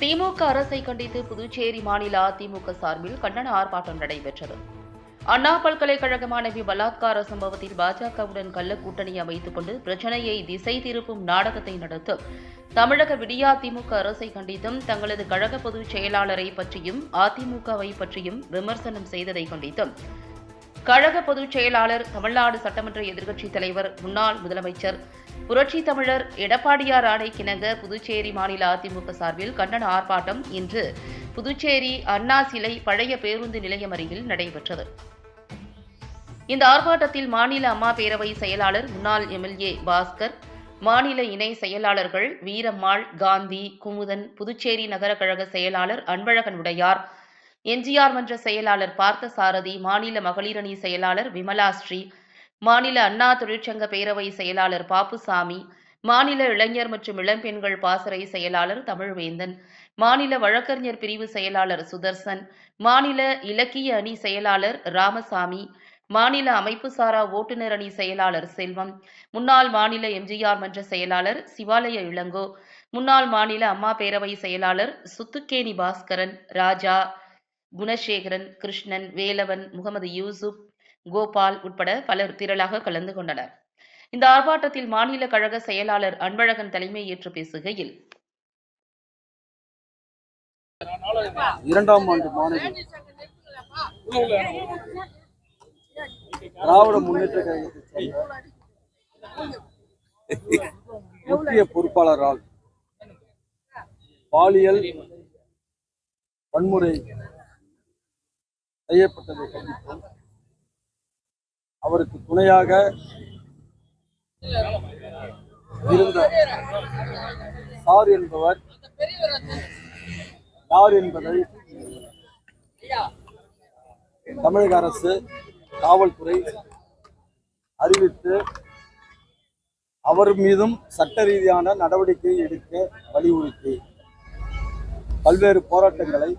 திமுக அரசை கண்டித்து புதுச்சேரி மாநில அதிமுக சார்பில் கண்டன ஆர்ப்பாட்டம் நடைபெற்றது. அண்ணா பல்கலைக்கழக மாணவி பலாத்கார சம்பவத்தில் பாஜகவுடன் கள்ள கூட்டணி அமைத்துக் கொண்டு பிரச்சனையை திசை திருப்பும் நாடகத்தை நடத்தும் தமிழக விடியா திமுக அரசை கண்டித்தும் தங்களது கழக பொதுச் செயலாளரை பற்றியும் அதிமுகவை பற்றியும் விமர்சனம் செய்ததை கண்டித்தும் கழக பொதுச் செயலாளர் தமிழ்நாடு சட்டமன்ற எதிர்க்கட்சித் தலைவர் முன்னாள் முதலமைச்சர் புரட்சி தமிழர் எடப்பாடியார் ஆணைக்கிணங்க புதுச்சேரி மாநில அதிமுக சார்பில் கண்டன ஆர்ப்பாட்டம் இன்று. புதுச்சேரி அண்ணா சிலை பழைய பேருந்து நிலையம் அருகில் நடைபெற்றது. இந்த ஆர்ப்பாட்டத்தில் மாநில அம்மா பேரவை செயலாளர் முன்னாள் எம்எல்ஏ பாஸ்கர் மாநில இணை செயலாளர்கள் வீரம்மாள் காந்தி குமுதன் புதுச்சேரி நகர கழக செயலாளர் அன்பழகன் உடையார் எம்ஜிஆர் மன்ற செயலாளர் பார்த்தசாரதி மாநில மகளிரணி செயலாளர் விமலாஸ்ரீ மாநில அண்ணா தொழிற்சங்க பேரவை செயலாளர் பாப்புசாமி மாநில இளைஞர் மற்றும் இளம்பெண்கள் பாசறை செயலாளர் தமிழ்வேந்தன் மாநில வழக்கறிஞர் பிரிவு செயலாளர் சுதர்சன் மாநில இலக்கிய அணி செயலாளர் ராமசாமி மாநில அமைப்புசாரா ஓட்டுநர் அணி செயலாளர் செல்வம் முன்னாள் மாநில எம்ஜிஆர் மன்ற செயலாளர் சிவாலய இளங்கோ முன்னாள் மாநில அம்மா பேரவை செயலாளர் சுத்துக்கேணி பாஸ்கரன் ராஜா குணசேகரன் கிருஷ்ணன் வேலவன் முகமது யூசுப் கோபால் உட்பட பலர் திரளாக கலந்து கொண்டனர். இந்த ஆர்ப்பாட்டத்தில் மாநில கழக செயலாளர் அன்பழகன் தலைமை ஏற்று பேசுகையில் இரண்டாம் ஆண்டு மாணவி திராவிட முன்னேற்ற முக்கிய பொறுப்பாளரால் பாலியல் வன்முறை செய்யப்பட்டதை கண்டித்தும் அவருக்கு துணையாக இருந்த சார் என்பவர் யார் என்பதை தமிழக அரசு காவல்துறை அறிவித்து அவர் மீதும் சட்ட ரீதியான நடவடிக்கை எடுக்க வலியுறுத்தி. பல்வேறு போராட்டங்களை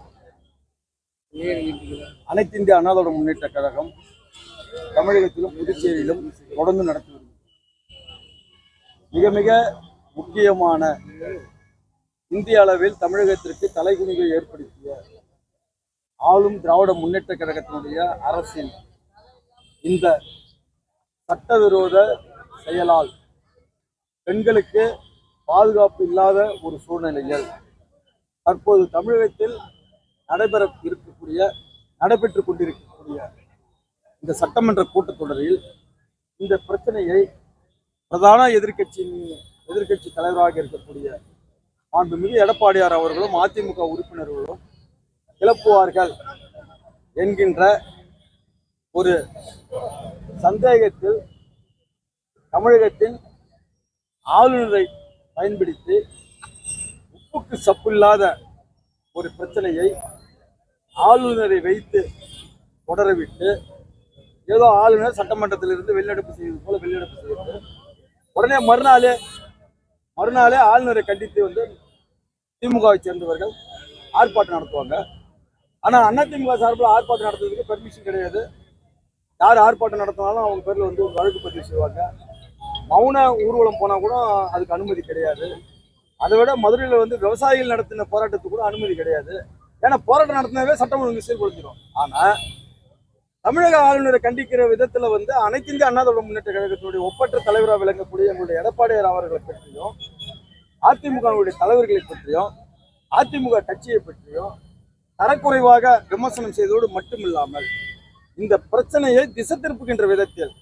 அனைத்து இந்திய அண்ணா முன்னேற்ற கழகம் தமிழகத்திலும் புதுச்சேரியிலும் தொடர்ந்து நடத்தி வருகிறது. மிக மிக முக்கியமான இந்திய அளவில் தமிழகத்திற்கு தலைகுனிவை ஏற்படுத்திய ஆளும் திராவிட முன்னேற்ற கழகத்தினுடைய அரசின் இந்த சட்டவிரோத செயலால் பெண்களுக்கு பாதுகாப்பு இல்லாத ஒரு சூழ்நிலையில் தற்போது தமிழகத்தில் நடைபெற இருக்கக்கூடிய நடைபெற்றுக் கொண்டிருக்கக்கூடிய இந்த சட்டமன்ற கூட்டத்தொடரில் இந்த பிரச்சனையை பிரதான எதிர்க்கட்சியின் எதிர்க்கட்சி தலைவராக இருக்கக்கூடிய மாண்புமிகு எடப்பாடியார் அவர்களும் அதிமுக உறுப்பினர்களும் கிளப்புவார்கள் என்கின்ற ஒரு சந்தேகத்தில் தமிழகத்தின் ஆளுநரை பயன்படுத்தி உப்புக்கு சப்பில்லாத ஒரு பிரச்சனையை ஆளுநரை வைத்து தொடரவிட்டு ஏதோ ஆளுநர் சட்டமன்றத்திலிருந்து வெளிநடப்பு செய்வது போல வெளிநடப்பு செய்யறது உடனே மறுநாளே மறுநாளே ஆளுநரை கண்டித்து வந்து திமுகவை சேர்ந்தவர்கள் ஆர்ப்பாட்டம் நடத்துவாங்க. ஆனால் அதிமுக சார்பில் ஆர்ப்பாட்டம் நடத்துறதுக்கு பெர்மிஷன் கிடையாது. யார் ஆர்ப்பாட்டம் நடத்தினாலும் அவங்க பேரில் வந்து ஒரு வழக்கு பதிவு செய்வாங்க. மௌன ஊர்வலம் போனால் கூட அதுக்கு அனுமதி கிடையாது. அதை விட மதுரையில் வந்து விவசாயிகள் நடத்தின போராட்டத்துக்கு கூட அனுமதி கிடையாது. ஏன்னா போராட்டம் நடத்தினாவே சட்டம் ஒழுங்கு சீர்குலைஞ்சிடும் ஆனால் தமிழக ஆளுநரை கண்டிக்கிற விதத்துல வந்து அனைத்து இந்திய அண்ணா திராவிட முன்னேற்ற கழகத்தினுடைய ஒப்பற்ற தலைவராக விளங்கக்கூடிய எங்களுடைய எடப்பாடியார் அவர்களை பற்றியும் அதிமுகவுடைய தலைவர்களை பற்றியும் அதிமுக கட்சியை பற்றியும் தரக்குறைவாக விமர்சனம் செய்ததோடு மட்டுமில்லாமல் இந்த பிரச்சனையை திசை திருப்புகின்ற விதத்தில்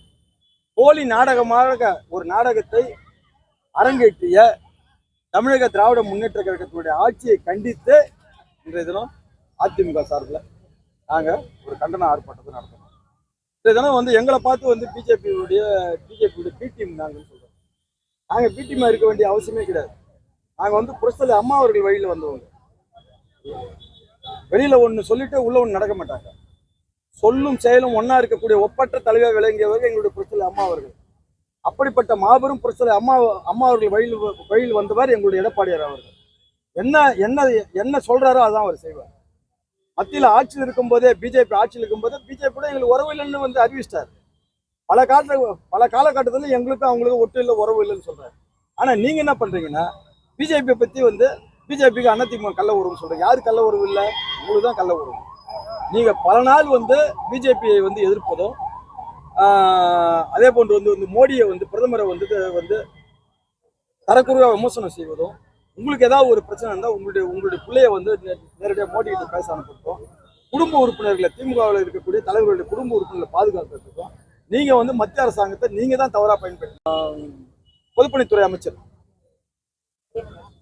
போலி நாடகமாக ஒரு நாடகத்தை அரங்கேற்றிய தமிழக திராவிட முன்னேற்ற கழகத்தினுடைய ஆட்சியை கண்டித்து இன்றைய தினம் அதிமுக சார்பில் நாங்கள் ஒரு கண்டன ஆர்ப்பாட்டத்தை நடத்தணும் இன்றைய வந்து எங்களை பார்த்து வந்து பிஜேபியுடைய பிஜேபியுடைய பி டீம் நாங்கள்னு சொல்கிறோம் நாங்கள் பி டீமாக இருக்க வேண்டிய அவசியமே கிடையாது. நாங்கள் வந்து புரட்சி அம்மா அவர்கள் வழியில் வந்தவங்க. வெளியில் ஒன்று சொல்லிட்டு உள்ள ஒன்று நடக்க மாட்டாங்க. சொல்லும் செயலும் ஒன்றா இருக்கக்கூடிய ஒப்பற்ற தலைவர் விளங்கியவர்கள் எங்களுடைய புரட்சி அம்மா அவர்கள். அப்படிப்பட்ட மாபெரும் புரட்சியில் அம்மா அம்மா அவர்கள் வழியில் வழியில் வந்தவர் எங்களுடைய எடப்பாடியார் அவர்கள். என்ன என்ன என்ன சொல்றாரோ அதான் அவர் செய்வார். மத்தியில் ஆட்சியில் இருக்கும்போதே பிஜேபி ஆட்சியில் இருக்கும்போதே கூட எங்களுக்கு உறவு இல்லைன்னு வந்து அறிவிச்சிட்டார். பல காலத்தில் பல காலகட்டத்தில் எங்களுக்கும் அவங்களுக்கும் ஒட்டு இல்லை உறவு இல்லைன்னு சொல்கிறார் ஆனால் நீங்கள் என்ன பண்ணுறீங்கன்னா பிஜேபியை பற்றி வந்து பிஜேபிக்கு அதிமுக கள்ள உறவுன்னு சொல்றீங்க. யாரு கள்ள உறவு இல்லை? உங்களுக்கு தான் கள்ள உறவு. நீங்கள் பல நாள் வந்து பிஜேபியை வந்து எதிர்ப்பதும் அதே போன்று வந்து வந்து மோடியை வந்து பிரதமரை வந்து வந்து தரக்குறைவாக விமர்சனம் செய்வதும் உங்களுக்கு ஏதாவது ஒரு பிரச்சனை இருந்தால் உங்களுடைய உங்களுடைய பிள்ளைய வந்து நே- நேரடியாக மோடி கிட்ட பேச அனுப்புறதும் குடும்ப உறுப்பினர்களை திமுகவில் இருக்கக்கூடிய தலைவர்களுடைய குடும்ப உறுப்பினர்களை பாதுகாக்கிறதுக்கும் நீங்கள் வந்து மத்திய அரசாங்கத்தை நீங்கள் தான் தவறாக பயன்படுத்தி பொதுப்பணித்துறை அமைச்சர்.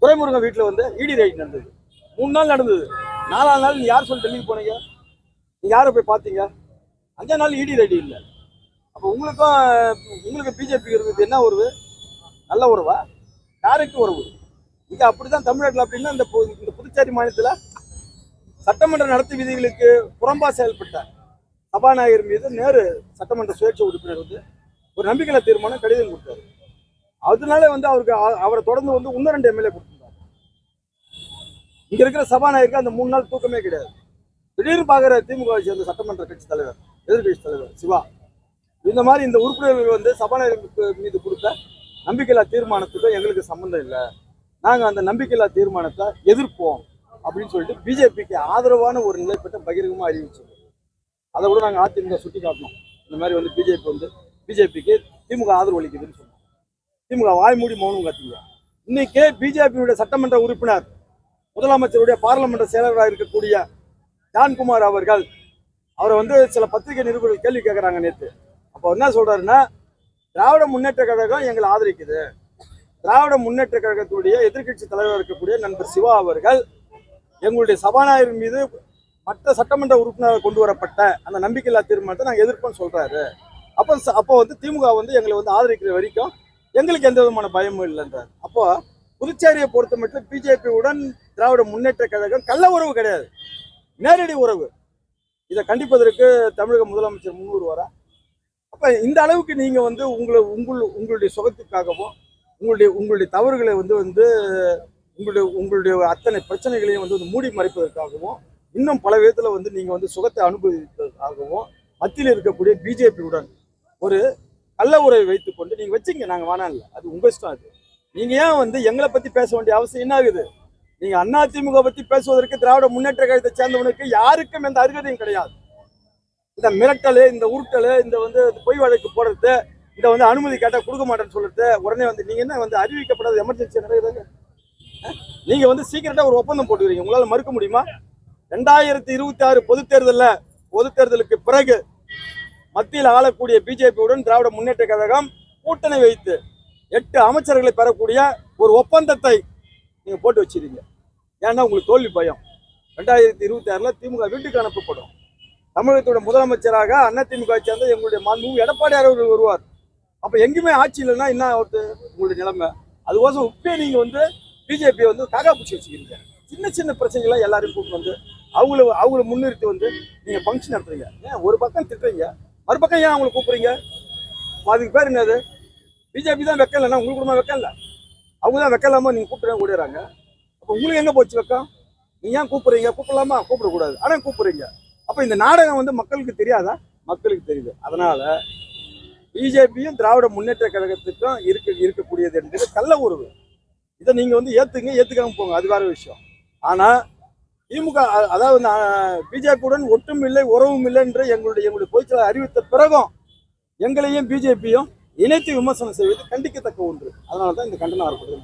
துரைமுருகன் வீட்டில் வந்து இடி ரைட் நடந்தது. மூணு நாள் நடந்தது. நாலாம் நாள் நீங்கள் யார் சொல்லி டெல்லிக்கு போனீங்க? நீங்கள் யாரை போய் பார்த்தீங்க? அஞ்சாம் நாள் இடி ரைடு இல்லை. அப்போ உங்களுக்கும் உங்களுக்கு பிஜேபி இருக்குது என்ன உறவு? நல்ல உறவா? யாருக்கு உறவு. இது அப்படிதான் தமிழ்நாட்டில் அப்படின்னா இந்த இந்த புதுச்சேரி மாநிலத்தில் சட்டமன்ற நடத்து விதிகளுக்கு புறம்பா செயல்பட்ட சபாநாயகர் மீது நேரு சட்டமன்ற சுயேட்சை உறுப்பினர் வந்து ஒரு நம்பிக்கையில்லா தீர்மானம் கடிதம் கொடுத்தாரு. அதனால வந்து அவருக்கு அவரை தொடர்ந்து வந்து இன்னும் ரெண்டு எம்எல்ஏ கொடுத்திருந்தாரு. இங்க இருக்கிற சபாநாயகருக்கு அந்த மூணு நாள் தூக்கமே கிடையாது. திடீர்னு பார்க்குற திமுக சேர்ந்த சட்டமன்ற கட்சி தலைவர் எதிர்கட்சி தலைவர் சிவா இந்த மாதிரி இந்த உறுப்பினர்கள் வந்து சபாநாயகர் மீது கொடுத்த நம்பிக்கையில்லா தீர்மானத்துக்கும் எங்களுக்கு சம்மந்தம் இல்லை. நாங்கள் அந்த நம்பிக்கையில்லா தீர்மானத்தை எதிர்ப்போம் அப்படின்னு சொல்லிட்டு பிஜேபிக்கு ஆதரவான ஒரு நிலைப்பட்ட பகிரங்கமாக அறிவிச்சோம் அதை கூட நாங்கள் அதிமுக சுட்டி காட்டணும். இந்த மாதிரி வந்து பிஜேபி வந்து பிஜேபிக்கு திமுக ஆதரவு அளிக்குதுன்னு சொன்னோம். திமுக வாய்மூடி மௌனம் காத்தீங்க இன்னைக்கே பிஜேபியுடைய சட்டமன்ற உறுப்பினர் முதலமைச்சருடைய பாராளுமன்ற செயலராக இருக்கக்கூடிய ஜான்குமார் அவர்கள் அவரை வந்து சில பத்திரிகை நிருபர்கள் கேள்வி கேட்குறாங்க நேற்று அப்போ என்ன சொல்கிறாருன்னா திராவிட முன்னேற்ற கழகம் எங்களை ஆதரிக்குது. திராவிட முன்னேற்ற கழகத்துடைய எதிர்க்கட்சி தலைவராக இருக்கக்கூடிய நண்பர் சிவா அவர்கள் எங்களுடைய சபாநாயகர் மீது மற்ற சட்டமன்ற உறுப்பினராக கொண்டு வரப்பட்ட அந்த நம்பிக்கையில்லா தீர்மானத்தை நாங்கள் எதிர்ப்போம்னு சொல்கிறாரு அப்போ அப்போ வந்து திமுக வந்து எங்களை வந்து ஆதரிக்கிற வரைக்கும் எங்களுக்கு எந்த விதமான பயமும் இல்லைன்றார். அப்போ புதுச்சேரியை பொறுத்த மட்டும் பிஜேபியுடன் திராவிட முன்னேற்ற கழகம் கள்ள உறவு கிடையாது. நேரடி உறவு. இதை கண்டிப்பதற்கு தமிழக முதலமைச்சர் முன்னூறு வரா அப்போ இந்த அளவுக்கு நீங்கள் வந்து உங்களை உங்கள் உங்களுடைய சுகத்துக்காகவும் உங்களுடைய உங்களுடைய தவறுகளை வந்து வந்து உங்களுடைய உங்களுடைய அத்தனை பிரச்சனைகளையும் வந்து வந்து மூடி மறைப்பதற்காகவும் இன்னும் பல விதத்தில் வந்து நீங்கள் வந்து சுகத்தை அனுபவிப்பதற்காகவும் மத்தியில் இருக்கக்கூடிய பிஜேபியுடன் ஒரு கள்ள உறவை வைத்துக்கொண்டு நீங்கள் வச்சுங்க. நாங்கள் வேணாம் இல்லை. அது உங்கள் இஷ்டம் அது. நீங்கள் ஏன் வந்து எங்களை பற்றி பேச வேண்டிய அவசியம் என்ன ஆகுது? நீங்கள் அண்ணா திமுக பற்றி பேசுவதற்கு திராவிட முன்னேற்ற கழகத்தை சேர்ந்தவனுக்கு யாருக்கும் எந்த அருகதையும் கிடையாது. இந்த மிரட்டல் இந்த உருட்டல் இந்த வந்து பொய் வழக்கு போடுறது இதை வந்து அனுமதி கேட்டால் கொடுக்க மாட்டேன்னு சொல்லிட்டு உடனே வந்து நீங்கள் என்ன வந்து அறிவிக்கப்படாத எமர்ஜென்சி நடக்குதுங்க நீங்கள் வந்து சீக்கிரட்டாக ஒரு ஒப்பந்தம் போட்டுக்கிறீங்க உங்களால் மறுக்க முடியுமா? ரெண்டாயிரத்தி இருபத்தி ஆறு பொது தேர்தலில் பொது தேர்தலுக்கு பிறகு மத்தியில் ஆளக்கூடிய பிஜேபியுடன் திராவிட முன்னேற்ற கழகம் கூட்டணி வைத்து எட்டு அமைச்சர்களை பெறக்கூடிய ஒரு ஒப்பந்தத்தை நீங்கள் போட்டு வச்சிருக்கீங்க. ஏன்னா உங்களுக்கு தோல்வி பயம். ரெண்டாயிரத்தி இருபத்தி ஆறில் திமுக வீட்டுக்கு அனுப்பப்படும். தமிழகத்தோட முதலமைச்சராக அதிமுக சேர்ந்த எங்களுடைய மாண்பு எடப்பாடி அவர்கள் வருவார். அப்போ எங்கேயுமே ஆட்சி இல்லைன்னா என்ன ஆகுது உங்களுடைய நிலைமை. அதுக்கோசம் இப்பயே நீங்கள் வந்து பிஜேபி வந்து காக்கா பிடிச்சி வச்சுக்கிறீங்க. சின்ன சின்ன பிரச்சனைகளை எல்லாரையும் கூப்பிட்டு வந்து அவங்கள அவங்கள முன்னிறுத்தி வந்து நீங்கள் ஃபங்க்ஷன் நடத்துறீங்க. ஏன்? ஒரு பக்கம் திட்டுறீங்க. மறுபக்கம் ஏன் அவங்கள கூப்பிட்றீங்க? அதுக்கு பேர் என்னது? பிஜேபி தான் வைக்கலன்னா உங்களுக்கு கூட வைக்கல. அவங்க தான் வைக்கலாமா? நீங்கள் கூப்பிடுறாங்க கூடியறாங்க அப்போ உங்களுக்கு எங்கே போச்சு வைக்கம்? நீ ஏன் கூப்பிட்றீங்க? கூப்பிடலாமா? கூப்பிடக்கூடாது. ஆனால் கூப்பிட்றீங்க. அப்போ இந்த நாடகம் வந்து மக்களுக்கு தெரியாதா? மக்களுக்கு தெரியுது. அதனால் பிஜேபியும் திராவிட முன்னேற்ற கழகத்துக்கும் இருக்க இருக்கக்கூடியது என்பது கள்ள உறவு இதை நீங்கள் வந்து ஏற்றுங்க ஏற்றுக்காம போங்க அது வேற விஷயம். ஆனால் திமுக அதாவது பிஜேபியுடன் ஒட்டும் இல்லை உறவும் இல்லை என்று எங்களுடைய எங்களுடைய பொதுச்செயலாளர் அறிவித்த பிறகும் எங்களையும் பிஜேபியும் இணைத்து விமர்சனம் செய்வது கண்டிக்கத்தக்க ஒன்று. அதனால தான் இந்த கண்டனம் வரப்படுது